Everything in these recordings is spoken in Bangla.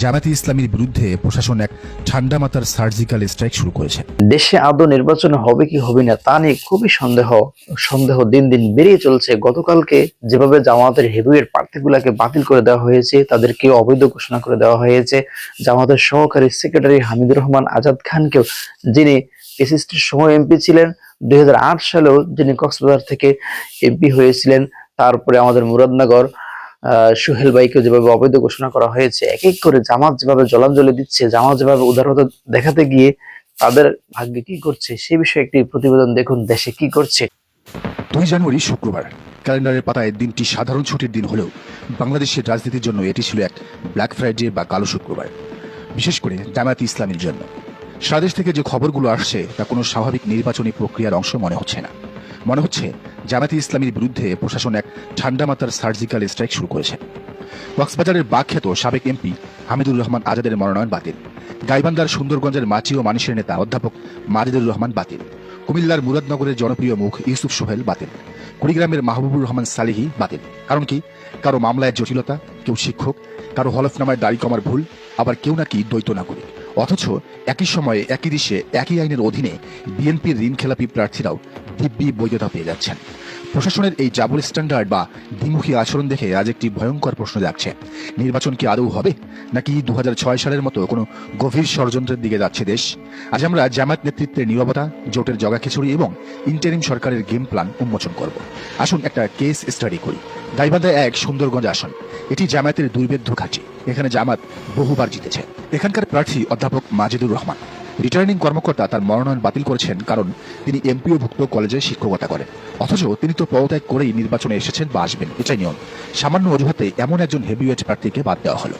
জামাতে ইসলামীর বিরুদ্ধে প্রশাসন এক ঠান্ডা মাথার সার্জিক্যাল স্ট্রাইক শুরু করেছে। দেশে আদৌ নির্বাচন হবে কি হবে না তা নিয়ে খুবই সন্দেহ সন্দেহ দিন দিন বেরিয়ে চলছে। গতকালকে যেভাবে জামাতের হেভিওয়েট প্রার্থীগুলাকে বাতিল করে দেওয়া হয়েছে, তাদেরকে অবৈধ ঘোষণা করে দেওয়া হয়েছে। জামাতের সহকারী সেক্রেটারি হামিদুর রহমান আজাদ খানকেও যিনি এসএসটির সময় এমপি ছিলেন, দুই হাজার আট সালেও যিনি কক্সবাজার থেকে এমপি হয়েছিলেন, তারপরে আমাদের মুরাদনগর সোহেল ভাইকে যেভাবে অবৈধ ঘোষণা করা হয়েছে এক এক করে জামাত যেভাবে জলাঞ্জলি দিচ্ছে, জামাত যেভাবে উদারতা দেখাতে গিয়ে তাদের ভাগ্যে কি করছে, সে বিষয়ে একটি প্রতিবেদন দেখুন, দেশে কি করছে। দুই জানুয়ারি শুক্রবার, ক্যালেন্ডারের পাতায় দিনটি সাধারণ ছুটির দিন হলেও বাংলাদেশের রাজনীতির জন্য এটি ছিল এক ব্ল্যাক ফ্রাইডে বা কালো শুক্রবার, বিশেষ করে জামায়াত ইসলামের জন্য। সারা দেশ থেকে যে খবরগুলো আসছে, তা কোনো স্বাভাবিক নির্বাচনী প্রক্রিয়ার অংশ মনে হচ্ছে না। মনে হচ্ছে, জামায়াতে ইসলামীর বিরুদ্ধে প্রশাসন এক ঠান্ডা মাথার সার্জিক্যাল স্ট্রাইক শুরু করেছে। কক্সবাজারের বাখ্যাত সাবেক এমপি হামিদুর রহমান আজাদের মনোনয়ন বাতিল। গাইবান্ধার সুন্দরগঞ্জের মাছি ও মানুষের নেতা অধ্যাপক মাজিদুর রহমান বাতিল। কুমিল্লার মুরাদনগরের জনপ্রিয় মুখ ইউসুফ সোহেল বাতিল। কুড়িগ্রামের মাহবুবুর রহমান সালিহি বাতিল। কারণ কি? কারও মামলায় জটিলতা, কেউ শিক্ষক, কারও হলফনামায় দাড়ি কমার ভুল, আবার কেউ নাকি দ্বৈত নাগরিক। অথচ একই সময়ে একই দেশে একই আইনের অধীনে বিএনপির ঋণ খেলাপি প্রার্থীরাও দিব্যি বৈধতা পেয়ে যাচ্ছেন। প্রশাসনের এই ডাবল স্ট্যান্ডার্ড বা দ্বিমুখী আচরণ দেখে আজ একটি ভয়ঙ্কর প্রশ্ন যাচ্ছে নির্বাচন কি আদৌ হবে? নাকি দু হাজার ছয় সালের মতো কোনো গভীর ষড়যন্ত্রের দিকে যাচ্ছে দেশ? আজ আমরা জামাত নেতৃত্বের নীরবতা, জোটের জগা খিচুড়ি এবং ইন্টারিম সরকারের গেম প্ল্যান উন্মোচন করব। আসুন একটা কেস স্টাডি করি। গাইবান্ধা এক সুন্দরগঞ্জ আসন। এটি জামায়াতের দুর্বেদ্য ঘাঁটি। এখানে জামাত বহুবার জিতেছে। এখানকার প্রার্থী অধ্যাপক মাজিদুর রহমান। রিটার্নিং কর্মকর্তা তার মনোনয়ন বাতিল করেছেন কারণ তিনি এমপিও ভুক্ত কলেজে শিক্ষকতা করেন। অথচ তিনি তো পদত্যাগ করেই নির্বাচনে এসেছেন বা আসবেন, এটাই নিয়ম। সামান্য অজুহাতে এমন একজন হেভিওয়েট প্রার্থীকে বাদ দেওয়া হলো।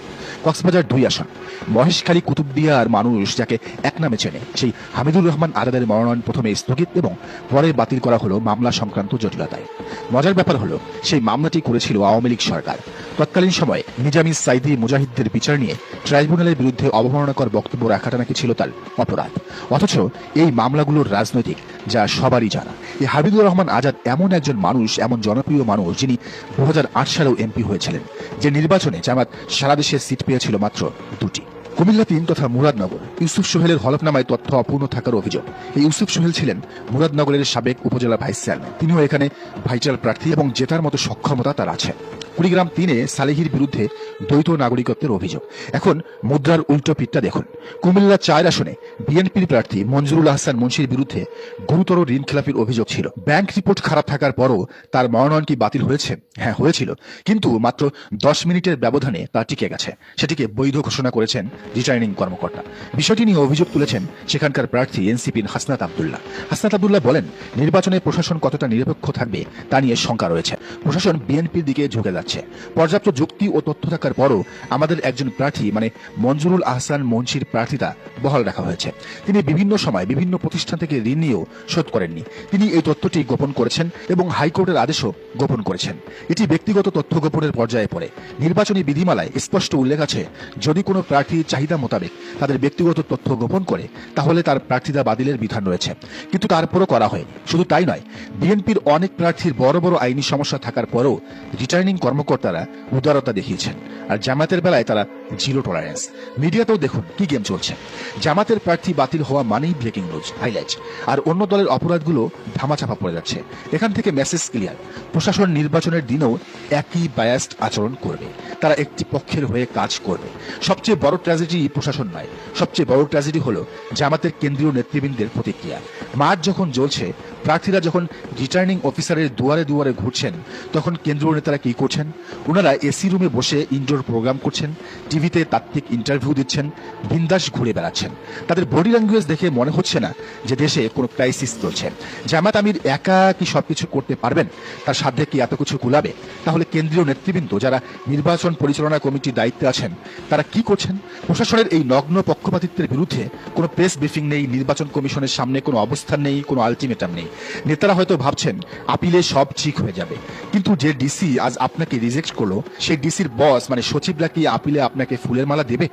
কক্সবাজার দুই আসন। মহেশখালী কুতুবদিয়ার মানুষ যাকে এক নামে চেনে, সেই হামিদুর রহমান আজাদের মনোনয়ন প্রথমে স্থগিত এবং পরে বাতিল করা হলো মামলা সংক্রান্ত জটিলতায়। মজার ব্যাপার হলো, সেই মামলাটি করেছিল আওয়ামী লীগ সরকার। তৎকালীন সময়ে নিজামিজ সাইদি মুজাহিদদের বিচার নিয়ে ট্রাইব্যুনালের বিরুদ্ধে অবমাননাকর বক্তব্য রাখাটা নাকি ছিল তার অপরাধ। অথচ এই মামলাগুলোর রাজনৈতিক, যা সবারই জানা। এই হাবিবুর রহমান আজাদ এমন একজন মানুষ, এমন জনপ্রিয় মানুষ, যিনি দু হাজার আট সালেও এমপি হয়েছিলেন। যে নির্বাচনে জামাত সারা দেশে সিট পেয়েছিল মাত্র দুটি। কুমিল্লা তিন তথা মুরাদনগর, ইউসুফ সোহেলের হলফনামায় তথ্য অপূর্ণ থাকার অভিযোগ। এই ইউসুফ সোহেল ছিলেন মুরাদনগরের সাবেক উপজেলা ভাইস চেয়ারম্যান। তিনিও এখানে ভাইচাল প্রার্থী এবং জেতার মতো সক্ষমতা তার আছে। কুড়িগ্রাম তিনে সালেহির বিরুদ্ধে দ্বৈত নাগরিকত্বের অভিযোগ। এখন মুদ্রার উল্টো পিঠটা দেখুন। কুমিল্লা চায়ের আসনে বিএনপির প্রার্থী মঞ্জুরুল আহসান মুন্সির বিরুদ্ধে গুরুতর ঋণ খেলাপির অভিযোগ ছিল। ব্যাংক রিপোর্ট খারাপ থাকার পরও তার মনোনয়ন কি বাতিল হয়েছে? হ্যাঁ হয়েছিল। কিন্তু মাত্র দশ মিনিটের ব্যবধানে তা টিকে গেছে। সেটিকে বৈধ ঘোষণা করেছেন রিটার্নিং কর্মকর্তা। বিষয়টি নিয়ে অভিযোগ তুলেছেন সেখানকার প্রার্থী এনসিপির হাসনাত আবদুল্লাহ। হাসনাত আবদুল্লাহ বলেন, নির্বাচনে প্রশাসন কতটা নিরপেক্ষ থাকবে তা নিয়ে শঙ্কা রয়েছে। প্রশাসন বিএনপির দিকে ঝুঁকে যাচ্ছে। পর্যাপ্ত যুক্তি ও তথ্য থাকার পরও আমাদের একজন প্রার্থী মানে মঞ্জুরুল আহসান মঞ্চির প্রার্থিতা বহাল রাখা হয়েছে। তিনি বিভিন্ন সময় বিভিন্ন প্রতিষ্ঠান থেকে ঋণ নিয়েও শোধ করেননি। তিনি এই তথ্যটি গোপন করেছেন এবং হাইকোর্টের আদেশও গোপন করেছেন। এটি ব্যক্তিগত তথ্য গোপনের পর্যায়ে পড়ে। নির্বাচনী বিধিমালায় স্পষ্ট উল্লেখ আছে, যদি কোনো প্রার্থী চাহিদা মোতাবেক তাদের ব্যক্তিগত তথ্য গোপন করে, তাহলে তার প্রার্থিতা বাতিলের বিধান রয়েছে। কিন্তু তারপরও করা হয়নি। শুধু তাই নয়, বিএনপির অনেক প্রার্থীর বড় বড় আইনি সমস্যা থাকার পরও রিটার্নিং কর্মকর্তারা উদারতা দেখিয়েছেন। আর জামাতের বেলায় তারা জিরো টলারেন্স মিডিয়াতেও দেখুন কি গেম চলছে। জামাতের প্রার্থী বাতিল হওয়া মানেই ব্রেকিং নিউজ হাইলাইট আর অন্য দলের অপরাধগুলো ধামাচাপা পড়ে যাচ্ছে। এখান থেকে মেসেজ ক্লিয়ার প্রশাসন নির্বাচনের দিনেও একই বায়াস্ট আচরণ করবে। তারা একটি পক্ষের হয়ে কাজ করবে। সবচেয়ে বড় ট্র্যাজেডি প্রশাসন নয়। সবচেয়ে বড় ট্র্যাজেডি হলো জামাতের কেন্দ্রীয় নেতৃবৃন্দের প্রতিক্রিয়া। মাঠ যখন জ্বলছে, প্রার্থীরা যখন রিটার্নিং অফিসারের দুয়ারে দুয়ারে ঘুরছেন, তখন কেন্দ্রীয় নেতারা কি করছেন? ওনারা এসি রুমে বসে ইনডোর প্রোগ্রাম করছেন টিভিতে তাত্ত্বিক ইন্টারভিউ দিচ্ছেন, বিন্দাস ঘুরে বেড়াচ্ছেন। তাদের বডি ল্যাঙ্গুয়েজ দেখে মনে হচ্ছে না যে দেশে কোনো ক্রাইসিস চলছে। জামাত আমির একা কি সবকিছু করতে পারবেন? তার সাধ্যে কি এত কিছু কুলাবে? তাহলে কেন্দ্রীয় নেতৃবৃন্দ যারা নির্বাচন পরিচালনা কমিটির দায়িত্বে আছেন, তারা কি করছেন? প্রশাসনের এই নগ্ন পক্ষপাতিত্বের বিরুদ্ধে কোনো প্রেস ব্রিফিং নেই, নির্বাচন কমিশনের সামনে কোনো অবস্থান নেই, কোনো আলটিমেটাম নেই। নেতারা হয়তো ভাবছেন, আপিলে সব ঠিক হয়ে যাবে। কিন্তু যে ডিসি আজ আপনাকে রিজেক্ট করল, সেই ডিসির বস মানে সচিবরা কি আপিলে আপনাকে তাকে ফুলের মালা দেবে?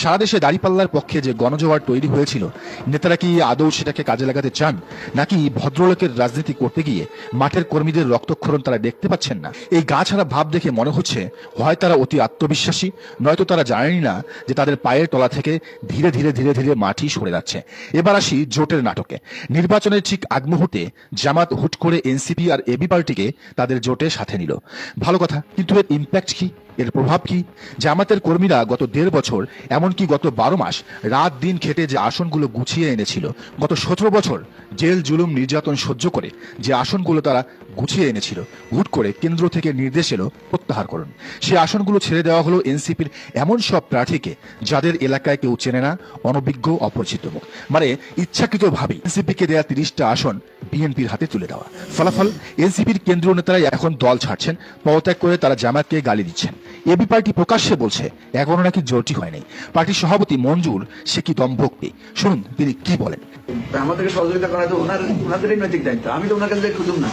সারা দেশে দাঁড়িপাল্লার পক্ষে যে গণজোয়ার তৈরি হয়েছিল, নেতারা কি আদৌ সেটাকে কাজে লাগাতে চান? নাকি ভদ্রলোকের রাজনীতি করতে গিয়ে মাঠের কর্মীদের রক্তক্ষরণ তারা দেখতে পাচ্ছেন না? এই গা ছাড়া ভাব দেখে মনে হচ্ছে, হয় তারা অতি আত্মবিশ্বাসী, নয়তো তারা জানেনই না যে তাদের পায়ের তলা থেকে ধীরে ধীরে ধীরে ধীরে মাটি সরে যাচ্ছে। এবার আসি জোটের নাটকে। নির্বাচনের ঠিক আগ মুহূর্তে জামাত হুট করে এনসিপি আর এবি পার্টিকে তাদের জোটে সাথে নিল। ভালো কথা, কিন্তু এর ইম্প্যাক্ট কি? এর প্রভাব কি? জামাতের কর্মীরা গত দেড় বছর, এমনকি গত বারো মাস, রাত দিন খেটে যে আসনগুলো গুছিয়ে এনেছিল, গত সতেরো বছর জেল, জুলুম, নির্যাতন সহ্য করে যে আসনগুলো তারা গুছিয়ে এনেছিল, হুট করে কেন্দ্র থেকে নির্দেশ এলো প্রত্যাহার করুন। সেই আসনগুলো ছেড়ে দেওয়া হলো এনসিপির এমন সব প্রার্থীকে যাদের এলাকায় কেউ চেনে না, অনভিজ্ঞ, অপরিচিত মুখ মানে ইচ্ছাকৃতভাবে এনসিপিকে দেওয়া তিরিশটা আসন বিএনপির হাতে তুলে দেওয়া। ফলাফল, এনসিপির কেন্দ্রীয় নেতারাই এখন দল ছাড়ছেন, পদত্যাগ করে তারা জামাতকে গালি দিচ্ছেন। এবি পার্টি প্রকাশ্যে বলছে এখনও নাকি জোরটি হয়নি। পার্টির সভাপতি মঞ্জুর সে কি দম্ভক্তি? শুনুন তিনি কি বলেন? আমাদেরকে সহযোগিতা করা তো ওনার ওনাদেরই নৈতিক দায়িত্ব। আমি তো ওনার কাছে খুঁজুম না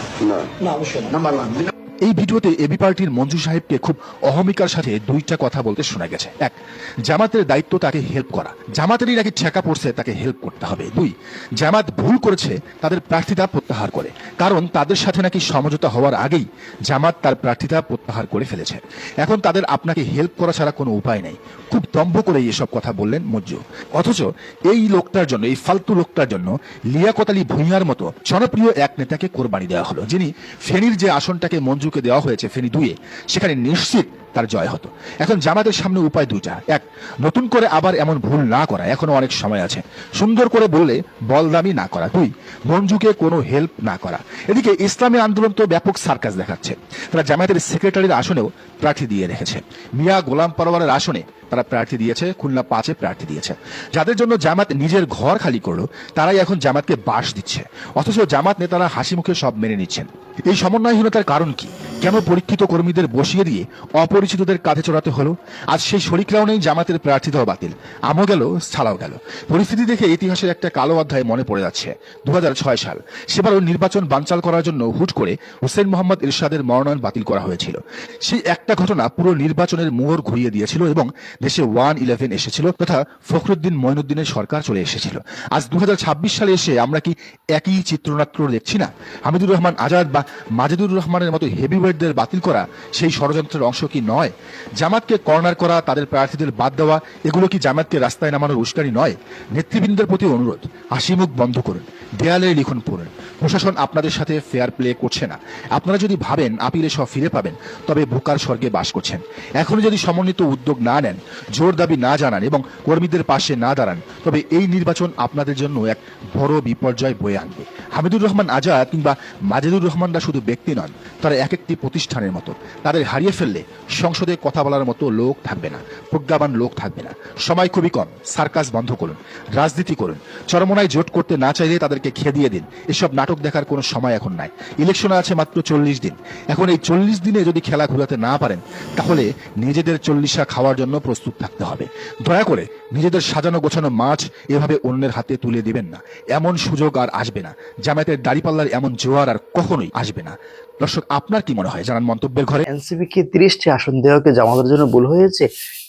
না। অবশ্যই না নাম্বার ওয়ান এই ভিডিওতে এবি পার্টির মঞ্জু সাহেবকে খুব অহমিকার সাথে দুইটা কথা বলতে শোনা গেছে। এক, জামাতের দায়িত্ব তাকে হেল্প করা। জামাতেরই নাকি ঠেকা পড়ছে, তাকে হেল্প করতে হবে। দুই, জামাত ভুল করেছে, তাদের প্রার্থিতা প্রত্যাহার করে। কারণ তাদের সাথে নাকি সমঝোতা হওয়ার আগেই জামাত তার প্রার্থিতা প্রত্যাহার করে ফেলেছে। এখন তাদের আপনাকে হেল্প করা ছাড়া কোনো উপায় নেই। খুব দম্ভ করে এসব কথা বললেন মজ্জু অথচ এই লোকটার জন্য, এই ফালতু লোকটার জন্য লিয়াকত আলী ভূঁইয়ার মতো জনপ্রিয় এক নেতাকে কোরবানি দেওয়া হলো, যিনি ফেনীর যে আসনটাকে মঞ্জুকে দেওয়া হয়েছে ফেনী দুয়ে সেখানে নিশ্চিত তার জয় হতো। এখন জামাতের সামনে উপায় দুইটা। এক, নতুন করে আবার এমন ভুল না করা, এখনও অনেক সময় আছে। সুন্দর করে বললে বলদামি না করা। দুই, মঞ্জুকে কোনো হেল্প না করা। এদিকে ইসলামী আন্দোলন তো ব্যাপক সার্কাস দেখাচ্ছে। তারা জামায়াতের সেক্রেটারির আসনেও প্রার্থী দিয়ে রেখেছে। মিয়া গোলাম পরোয়ারের আসনে তারা প্রার্থী দিয়েছে, খুলনা পাঁচে প্রার্থী দিয়েছে। যাদের জন্য জামাত নিজের ঘর খালি করল, তারাই এখন জামাতকে বাস দিচ্ছে। অথচ জামাত নেতারা হাসি মুখে সব মেনে নিচ্ছেন। এই সমন্বয়হীনতার কারণ কি? কেন পরীক্ষিত কর্মীদের বসিয়ে দিয়ে অপরিচিতদের কাঁধে চড়াতে হলো? আজ সেই শরিকরাও নেই জামাতের প্রার্থী দেওয়া বাতিল। আমও গেল ছাড়াও গেল। পরিস্থিতি দেখে ইতিহাসের একটা কালো অধ্যায় মনে পড়ে যাচ্ছে। দু হাজার ছয় সাল। সেবারও নির্বাচন বানচাল করার জন্য হুট করে হুসেন মোহাম্মদ ইরশাদের মনোনয়ন বাতিল করা হয়েছিল। সেই একটা ঘটনা পুরো নির্বাচনের মোড় ঘুরিয়ে দিয়েছিল এবং দেশে ওয়ান ইলেভেন এসেছিল তথা ফখরুদ্দিন মঈনুদ্দিনের সরকার চলে এসেছিল। আজ দুই হাজার ছাব্বিশ সালে এসে আমরা কি একই চিত্রনাট্য দেখছি না? হামিদুর রহমান আজাদ বা মাজেদুর রহমানের মতো হেভিওয়েটদের বাতিল করা সেই ষড়যন্ত্রের অংশ কি নয়? জামাতকে কর্নার করা, তাদের প্রার্থীদের বাদ দেওয়া, এগুলো কি জামাতকে রাস্তায় নামানোর উস্কানি নয়? নেতৃবৃন্দের প্রতি অনুরোধ, হাসি মুখ বন্ধ করুন, দেয়ালে লিখুন পড়ুন। প্রশাসন আপনাদের সাথে ফেয়ার প্লে করছে না। আপনারা যদি ভাবেন, আপিলে সব ফিরে পাবেন, তবে বোকার স্বর্গে বাস করছেন। এখনও যদি সমন্বিত উদ্যোগ না নেন, জোর দাবি না জানান এবং কর্মীদের পাশে না দাঁড়ান, তবে এই নির্বাচন আপনাদের জন্য এক বড় বিপর্যয় বয়ে আনবে। হামিদুর রহমান আজাদ কিংবা মাজেদুর রহমানরা শুধু ব্যক্তি নন, তারা এক একটি প্রতিষ্ঠানের মতো। তাদের হারিয়ে ফেললে সংসদে কথা বলার মতো লোক থাকবে না, প্রজ্ঞাবান লোক থাকবে না। সময় খুবই কম, সার্কাস বন্ধ করুন, রাজনীতি করুন চরমনায় জোট করতে না চাইলে তাদেরকে খেদিয়ে দিন। এসব নাটক দেখার কোনো সময় এখন নাই। ইলেকশনে আছে মাত্র চল্লিশ দিন। এখন এই চল্লিশ দিনে যদি খেলা ঘুরাতে না পারেন, তাহলে নিজেদের চল্লিশা খাওয়ার জন্য প্রস্তুত থাকতে হবে। দয়া করে নিজেদের সাজানো গোছানো মাছ এভাবে অন্যের হাতে তুলে দিবেন না। এমন সুযোগ আর আসবে না। জামায়াতের দাড়িপাল্লার এমন জোয়ার আর কখনোই আসবে না। দর্শক, আপনার কি মনে হয়? জানান মন্তব্যের ঘরে। এনসিপি কে তিরিশটি আসন দেওয়াকে জামাতের জন্য ভুল হয়েছে?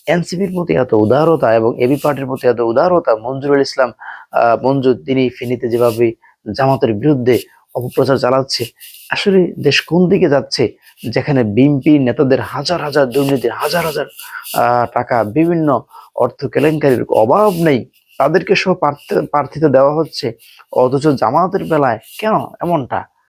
এনসিপির প্রতি এত উদারতা এবং এবি পার্টির প্রতি এত উদারতা মঞ্জুরুল ইসলাম আহ, মঞ্জু তিনি ফেনীতে যেভাবে জামাতের বিরুদ্ধে অপপ্রচার চালাচ্ছে আসলে দেশ কোন দিকে যাচ্ছে? যেখানে বিএনপি নেতাদের হাজার হাজার দুর্নীতির হাজার হাজার টাকা বিভিন্ন অর্থ কেলেঙ্কারির অভাব নেই তাদেরকে সহ প্রার্থী- দেওয়া হচ্ছে অথচ জামাতের বেলায় কেন এমনটা?